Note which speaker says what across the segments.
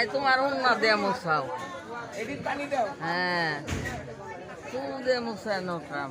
Speaker 1: এই তোমার অন্য দে মশাও হ্যাঁ। তু দে মশা নটাম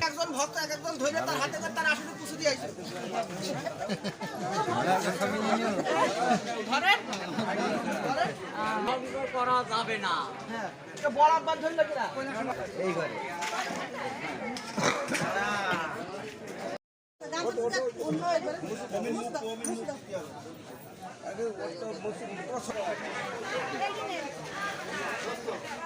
Speaker 2: একজন ভক্ত এক একজন ধরে তার হাতে করে তার আসলে পুষে দিয়ে
Speaker 1: করা যাবে না।
Speaker 2: বড় আব্বার ধরলে কিনা? এই করে
Speaker 3: আরে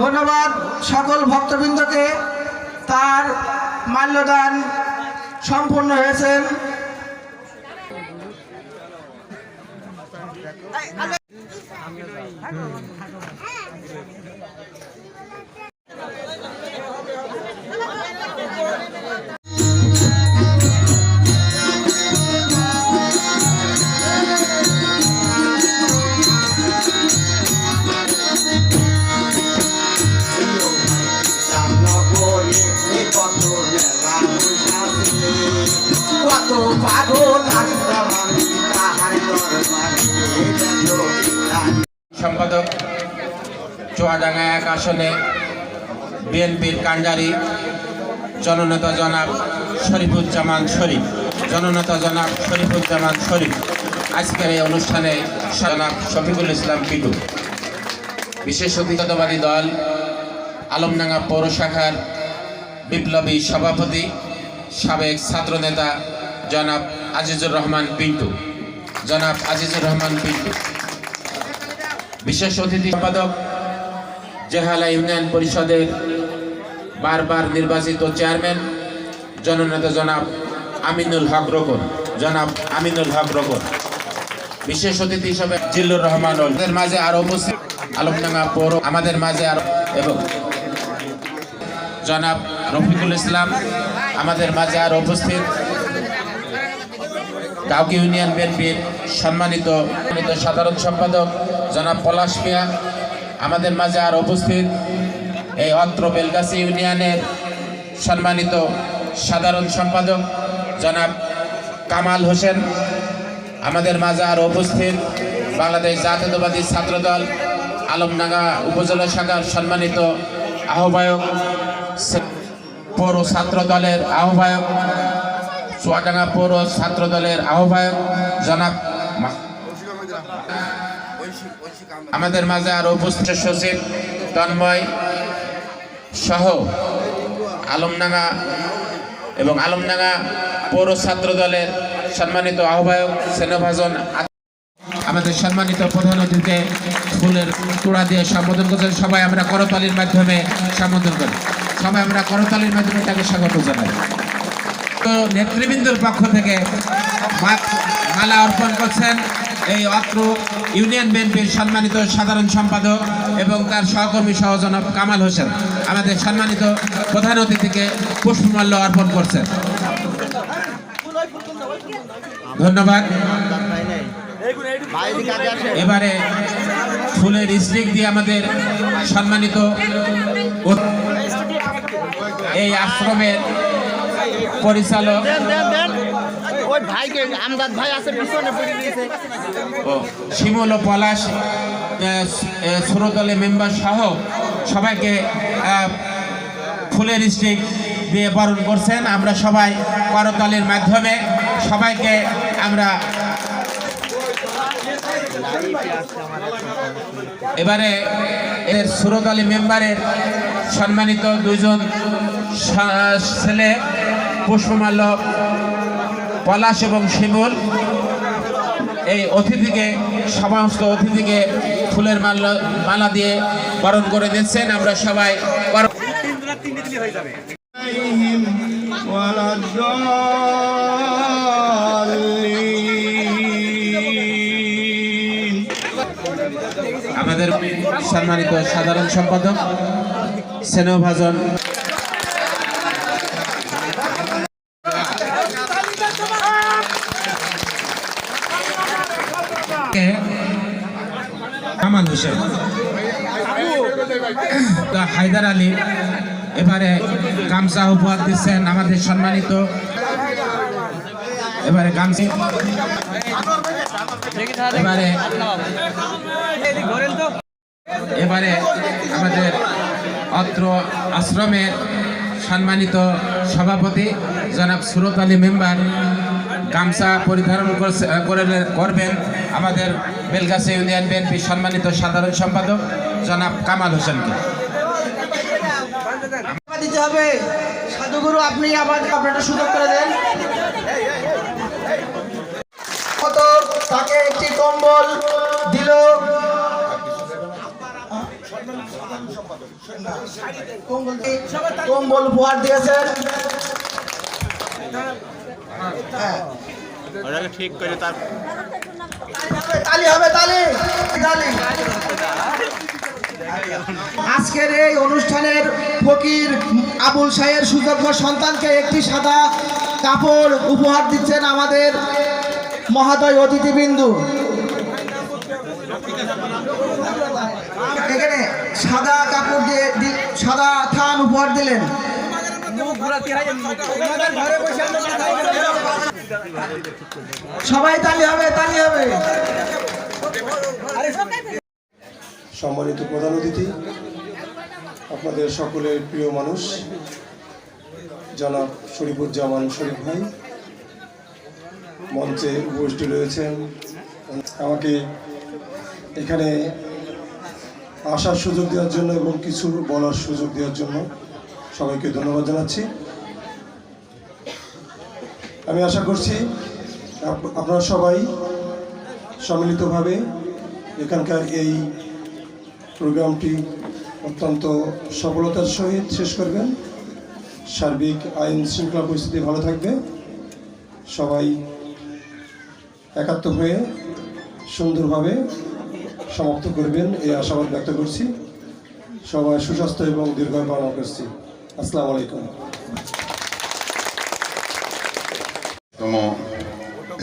Speaker 3: ধন্যবাদ সকল ভক্তবৃন্দকে। তার মাল্যদান সম্পূর্ণ হয়েছেন।
Speaker 4: সম্পাদক চুয়াডাঙ্গা এক আসনে বিএনপির কাণ্ডারি জননেতা জনাব শরীফুজ্জামান শরীফ। জননেতা জনাব শরীফুজ্জামান শরীফ। আজকের এই অনুষ্ঠানে জনাব শফিকুল ইসলাম পিটু। বিশেষ অতিথিবাদী দল, আলমডাঙ্গা পৌর শাখার বিপ্লবী সভাপতি, সাবেক ছাত্রনেতা জনাব আজিজুর রহমান পিন্টু। জনাব আজিজুর রহমান পিন্টু। বিশেষ অতিথি সম্পাদক জেহালা ইউনিয়ন পরিষদের বারবার নির্বাচিত চেয়ারম্যান, জননেতা জনাব আমিনুল হক রকন। জনাব আমিনুল হক রকন। বিশেষ অতিথি হিসেবে জিল্লুর রহমান মাঝে আরও উপস্থিত আলমডাঙ্গা পৌর, আমাদের মাঝে আরও এবং জনাব রফিকুল ইসলাম, আমাদের মাঝে আর উপস্থিত। কাউকি ইউনিয়ন বিএনপির সম্মানিত সাধারণ সম্পাদক জনাব পলাশ মিয়া, আমাদের মাঝে আর উপস্থিত এই অত্র বেলগাছি ইউনিয়নের সম্মানিত সাধারণ সম্পাদক জনাব কামাল হোসেন, আমাদের মাঝে আর উপস্থিত বাংলাদেশ জাতীয়তাবাদী ছাত্রদল আলমডাঙ্গা উপজেলা শাখার সম্মানিত আহ্বায়ক, পৌর ছাত্র দলের আহ্বায়ক চুয়াডাঙ্গা পৌর ছাত্র দলের আহ্বায়ক জনাব আমাদের মাঝে আরও উপস্থিত সচিব তন্ময় সহ আলমডাঙ্গা এবং আলমডাঙ্গা পৌর ছাত্র দলের সম্মানিত আহ্বায়ক সেনভাজন আমাদের সম্মানিত প্রধান অতিথিকে ফুলের তোড়া দিয়ে সম্বোধন করছেন। সবাই আমরা করতালির মাধ্যমে সম্বোধন করি। সবাই আমরা করতালির মাধ্যমে তাকে স্বাগত জানাই। নেতৃবৃন্দের পক্ষ থেকে মালা অর্পণ করছেন এই অত্র ইউনিয়ন বিএনপির সম্মানিত সাধারণ সম্পাদক এবং তার সহকর্মী সহজনক কামাল হোসেন। আমাদের সম্মানিত প্রধান অতিথিকে পুষ্পমাল্য অর্পণ করছেন। ধন্যবাদ। এবারে ফুলের স্টিক দিয়ে আমাদের সম্মানিত এই আশ্রমের পরিচালক।
Speaker 2: ওই ভাইকে আমদাদ ভাই আছে পিছনে পড়ে দিয়েছে।
Speaker 4: ও শিমুল ও পলাশ সুরদলে মেম্বার সহ সবাইকে ফুলের স্টিক দিয়ে বরণ করছেন। আমরা সবাই করতালির মাধ্যমে সবাইকে আমরা এবারে এর সুরত আলী মেম্বারের সম্মানিত দুজন ছেলে পুষ্পমাল্য, পলাশ এবং শিমুল। এই অতিথিকে, সমস্ত অতিথিকে ফুলের মাল্য, মালা দিয়ে বরণ করে দিচ্ছেন। আমরা সবাই আমাদের সম্মানিত সাধারণ সম্পাদক স্নেহভাজন কামাল হোসেন হায়দার আলী এবারে গামছা উপহার দিচ্ছেন আমাদের সম্মানিত। এবারে গামছা এবারে এবারে আমাদের অত্র আশ্রমের সম্মানিত সভাপতি জনাব সুরত আলী মেম্বার গামছা পরিধারণ করে- করবেন আমাদের বেলগাছি ইউনিয়ন বিএনপি সম্মানিত সাধারণ সম্পাদক জনাব কামাল হোসেনকে।
Speaker 3: দিতে হবে। সাধুগুরু আপনি সুযোগ করে দেন। কত তাকে একটি কম্বল দিল। কম্বল উপহার দিয়েছেন। হ্যাঁ।
Speaker 5: ঠিক করে তার
Speaker 3: হবে, তালি আজকের এই অনুষ্ঠানের ফকির আবুল সাহের সুযোগ্য সন্তানকে একটি সাদা কাপড় উপহার দিচ্ছেন আমাদের মহাদয় অতিথিবিন্দু। এখানে সাদা কাপড় দিয়ে সাদা থান উপহার দিলেন। সবাই তালি হবে তালি হবে।
Speaker 6: সম্মানিত প্রধান অতিথি, আপনাদের সকলের প্রিয় মানুষ, জনাব শরীফুজ্জামান শরীফ ভাই, মঞ্চে উপস্থিত রয়েছেন। আমাকে এখানে আসার সুযোগ দেওয়ার জন্য এবং কিছু বলার সুযোগ দেওয়ার জন্য সবাইকে ধন্যবাদ জানাচ্ছি। আমি আশা করছি আপ- আপনারা সবাই সম্মিলিতভাবে এখানকার এই প্রোগ্রামটি অত্যন্ত সফলতার সহিত শেষ করবেন। সার্বিক আইন শৃঙ্খলা পরিস্থিতি ভালো থাকবে। সবাই একাত্ম হয়ে সুন্দরভাবে সমাপ্ত করবেন এই আশাবাদ ব্যক্ত করছি। সবাই সুস্বাস্থ্য এবং দীর্ঘায়ু কামনা করছি। আসসালামু আলাইকুম।
Speaker 7: তম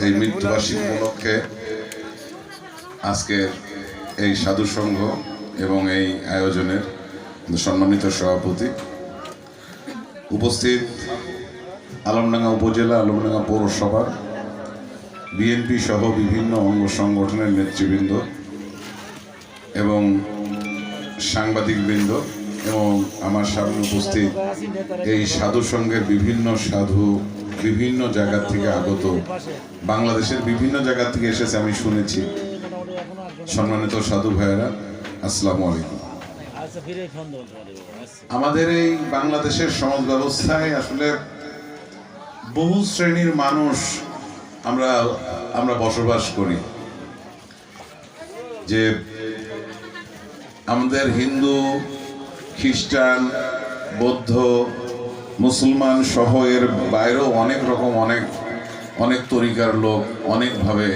Speaker 7: এই মৃত্যুবার্ষিকী উপলক্ষে আজকের এই সাধু সংঘ এবং এই আয়োজনের সম্মানিত সভাপতি উপস্থিত আলমডাঙ্গা উপজেলা, আলমডাঙ্গা পৌরসভার বিএনপি সহ বিভিন্ন অঙ্গ সংগঠনের নেতৃবৃন্দ এবং সাংবাদিকবৃন্দ এবং আমার সামনে উপস্থিত এই সাধু সংঘের বিভিন্ন সাধু বিভিন্ন জায়গা থেকে আগত। বাংলাদেশের বিভিন্ন জায়গা থেকে এসেছে, আমি শুনেছি। সম্মানিত সাধু ভাইয়েরা, আসসালামু আলাইকুম। আমাদের এই বাংলাদেশের সমাজ ব্যবস্থায় আসলে বহু শ্রেণির মানুষ আমরা আমরা বসবাস করি। যে আমাদের হিন্দু, খ্রিস্টান, বৌদ্ধ মুসলমান সহ এর বাইরেও অনেক রকম, অনেক অনেক তরিকার লোক অনেকভাবে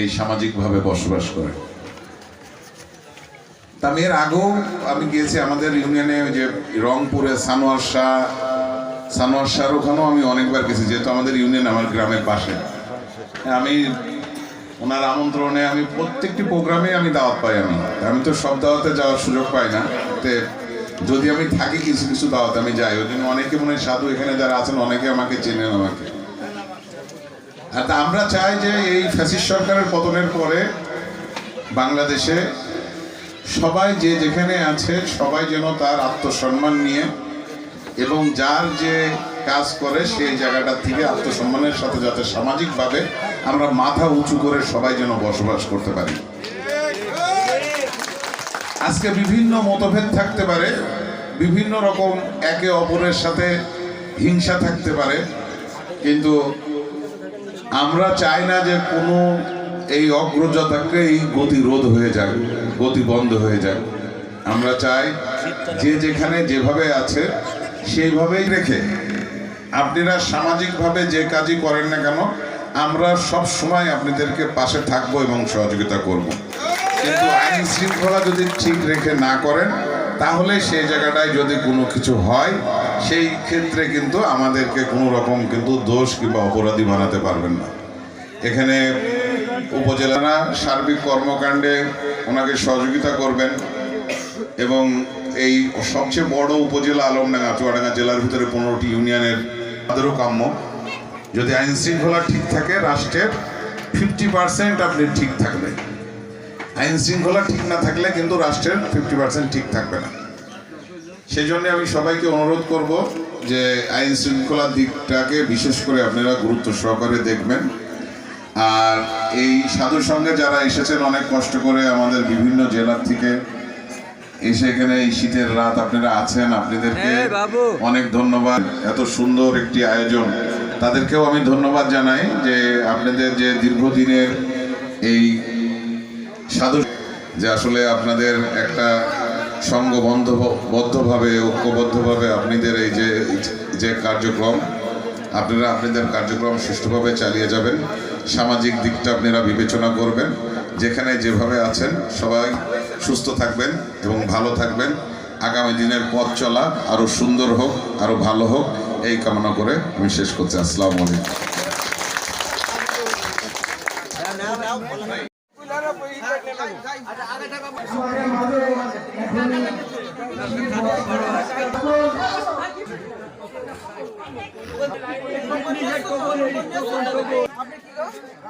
Speaker 7: এই সামাজিকভাবে বসবাস করে। আমি এর আগেও আমি গিয়েছি, আমাদের ইউনিয়নে যে রংপুরে সানোয়ার শাহ, সানোয়ার শাহর ওখানেও আমি অনেকবার গেছি, যেহেতু আমাদের ইউনিয়ন আমার গ্রামের পাশে। আমি, ওনার আমন্ত্রণে আমি প্রত্যেকটি প্রোগ্রামে আমি দাওয়াত পাই আমি। আমি তো সব দাওয়াতে যাওয়ার সুযোগ পাই না। তে যদি আমি থাকি কিছু কিছু দাওয়াতে, আমি যাই। ওই জন্য অনেকে মনে সাধু এখানে যারা আছেন, অনেকে আমাকে চেনেন আমাকে। আর আমরা চাই যে এই ফ্যাসিস সরকারের পতনের পরে বাংলাদেশে সবাই যে যেখানে আছে, সবাই যেন তার আত্মসম্মান নিয়ে এবং যার যে কাজ করে সেই জায়গাটা থেকে আত্মসম্মানের সাথে যাতে সামাজিকভাবে আমরা মাথা উঁচু করে সবাই যেন বসবাস করতে পারি। আজকে বিভিন্ন মতভেদ থাকতে পারে, বিভিন্ন রকম একে অপরের সাথে হিংসা থাকতে পারে, কিন্তু আমরা চাই না যে কোনো এই অগ্রজতাকে এই গতি রোধ হয়ে যাক, গতি বন্ধ হয়ে যাক। আমরা চাই যে যেখানে যেভাবে আছে, সেইভাবেই রেখে। আপনারা সামাজিকভাবে যে কাজই করেন না কেন, আমরা সব সময় আপনাদেরকে পাশে থাকব এবং সহযোগিতা করব। কিন্তু আইন শৃঙ্খলা যদি ঠিক রেখে না করেন তাহলে সেই জায়গাটায় যদি কোনো কিছু হয় সেই ক্ষেত্রে কিন্তু আমাদেরকে কোনো রকম কিন্তু দোষ কিংবা অপরাধী বানাতে পারবেন না। এখানে উপজেলারা সার্বিক কর্মকাণ্ডে ওনাকে সহযোগিতা করবেন এবং এই সবচেয়ে বড় উপজেলা আলমডাঙ্গা চুয়াডাঙ্গা জেলার ভিতরে পনেরোটি ইউনিয়নের তাদেরও কাম্য। যদি আইন শৃঙ্খলা ঠিক থাকে রাষ্ট্রের ফিফটি পার্সেন্ট আপনি ঠিক থাকবে আইন শৃঙ্খলা ঠিক না থাকলে কিন্তু রাষ্ট্রের ফিফটি পার্সেন্ট ঠিক থাকবে না। সেই জন্য আমি সবাইকে অনুরোধ করব যে আইন শৃঙ্খলার দিকটাকে বিশেষ করে আপনারা গুরুত্ব সহকারে দেখবেন। আর এই সাধুর সঙ্গে যারা এসেছেন অনেক কষ্ট করে আমাদের বিভিন্ন জেলার থেকে এসে এখানে এই শীতের রাত আপনারা আছেন আপনাদেরকে অনেক ধন্যবাদ। এত সুন্দর একটি আয়োজন। তাদেরকেও আমি ধন্যবাদ জানাই যে আপনাদের যে দীর্ঘদিনের এই সাধু যে আসলে আপনাদের একটা সঙ্গবন্ধ বদ্ধভাবে ঐক্যবদ্ধভাবে আপনাদের এই যে যে কার্যক্রম, আপনারা আপনাদের কার্যক্রম সুষ্ঠুভাবে চালিয়ে যাবেন। সামাজিক দিকটা আপনারা বিবেচনা করবেন। যেখানে যেভাবে আছেন, সবাই সুস্থ থাকবেন এবং ভালো থাকবেন। আগামী দিনের পথ চলা আরও সুন্দর হোক আরও ভালো হোক, এই কামনা করে আমি শেষ করছি। আসসালামু আলাইকুম।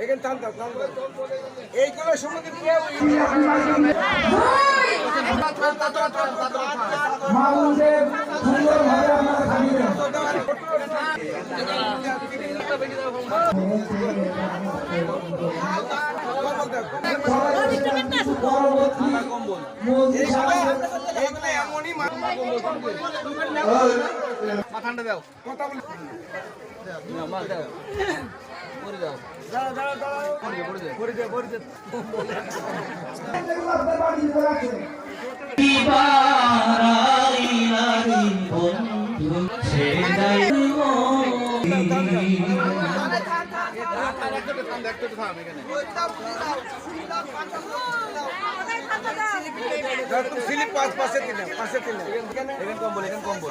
Speaker 2: এখানে টান দাও টান দাও। এইগুলো সম্বন্ধে কেউ এমনই মাথাটা দাও। কথা বলি। স্লিপ পাঁচ পাশে দিলাম পাশে দিলাম এখানে কম্বল এখানে কম্বল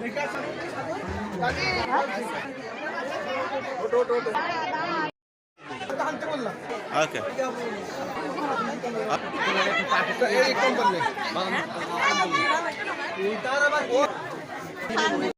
Speaker 2: ভিডিও কম্বল কম্বল এখানে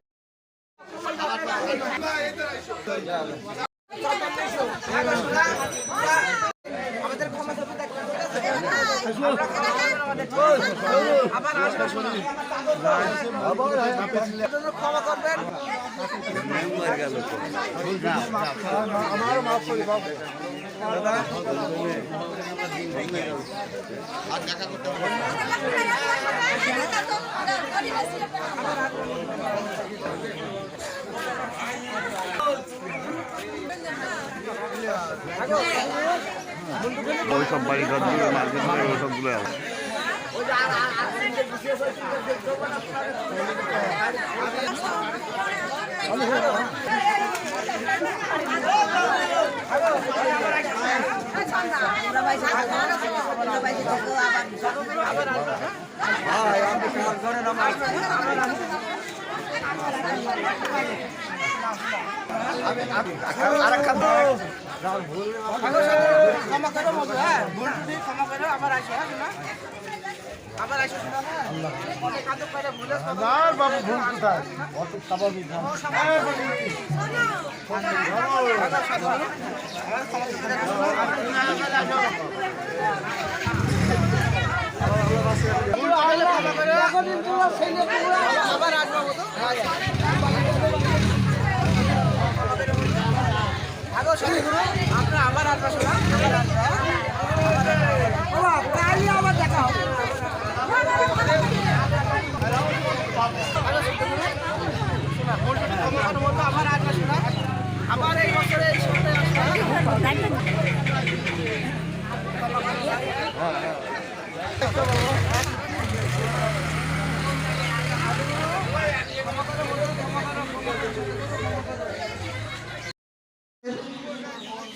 Speaker 2: থান পর পর দুটো থান
Speaker 8: কিন্তু বাড়তি কোনো টাকা কাপড় নেবেন না
Speaker 5: ওকে ওই সব বাড়ি ঘর দিয়ে মার্কেট করে ওই সবগুলো আছে আবার
Speaker 3: আমরা আবার আসব। আমার আবার দেখা হবে আবার আসব আবার এই বছরে হ্যাঁ হ্যাঁ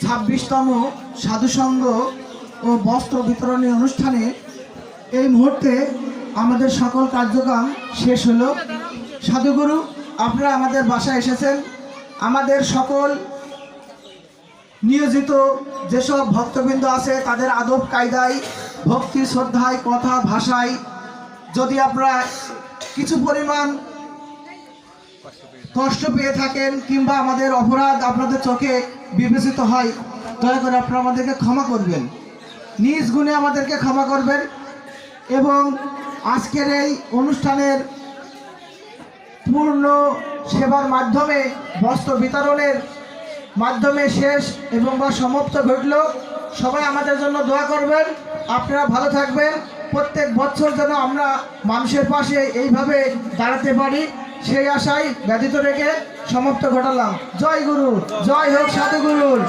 Speaker 3: ছাব্বিশতম সাধুসংঘ ও বস্ত্র বিতরণী অনুষ্ঠানে এই মুহূর্তে আমাদের সকল কার্যক্রম শেষ হলো। সাধুগুরু, আপনারা আমাদের বাসায় এসেছেন। আমাদের সকল নিয়োজিত যেসব ভক্তবৃন্দ আছে, তাদের আদব কায়দায় ভক্তি, শ্রদ্ধায়, কথা, ভাষায় যদি আপনারা কিছু পরিমাণ কষ্ট পেয়ে থাকেন কিংবা আমাদের অপরাধ আপনাদের চোখে বিবেচিত হয়, দয়া করে আপনারা আমাদেরকে ক্ষমা করবেন। নিজ গুণে আমাদেরকে ক্ষমা করবেন এবং আজকের এই অনুষ্ঠানের পূর্ণ সেবার মাধ্যমে, বস্ত্র বিতরণের মাধ্যমে শেষ এবং বা সমাপ্ত ঘটল। সবাই আমাদের জন্য দোয়া করবেন। আপনারা ভালো থাকবেন। প্রত্যেক বছর যেন আমরা মানুষের পাশে এইভাবে দাঁড়াতে পারি, সেই আশায় ব্যতীত রেখে সমাপ্ত ঘটালাম। জয় গুরু, জয় হোক সাধু গুরুর